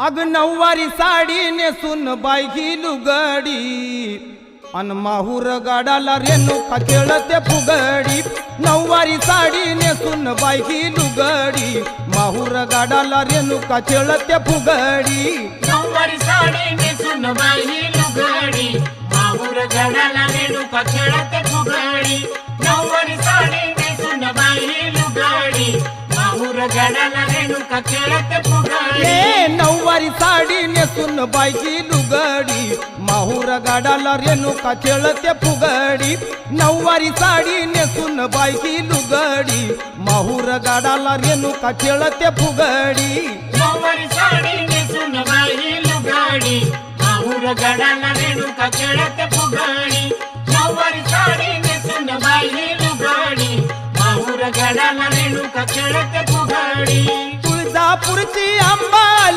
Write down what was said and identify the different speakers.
Speaker 1: अग नऊवारी साडी नेसून बायकी लुगडी. अन माहूर गाडाला रेणुका खेळते फुगडी. नऊवारी साडी नेसून बायकी लुगडी. माहूर गाडाला रेणुका खेळते फुगडी.
Speaker 2: नऊवारी साडी नेसून बाई लुगडी. माहूर गडाला रेणुका खेळत फुगडी. नऊवारी साडी नेसून बाई लुगडी. माहूर गडाला रेणुका खेळत फुगडी.
Speaker 1: नेसून बायकी लुगडी. माहूर गाडाला रेणुका खेळते फुगडी. नऊवारी साडी नेसून बायकी लुगडी. माहूर गाडाला रेणुका खेळते फुगडी.
Speaker 2: नऊवारी साडी नेसून बाई लुगडी. माहूर गडाला रेणुका खेळत फुगडी. नऊवारी साडी नेसून बाई लुगडी. माहूर गडाला रेणुका खेळत फुगडी.
Speaker 1: तुळजापूरची आंबा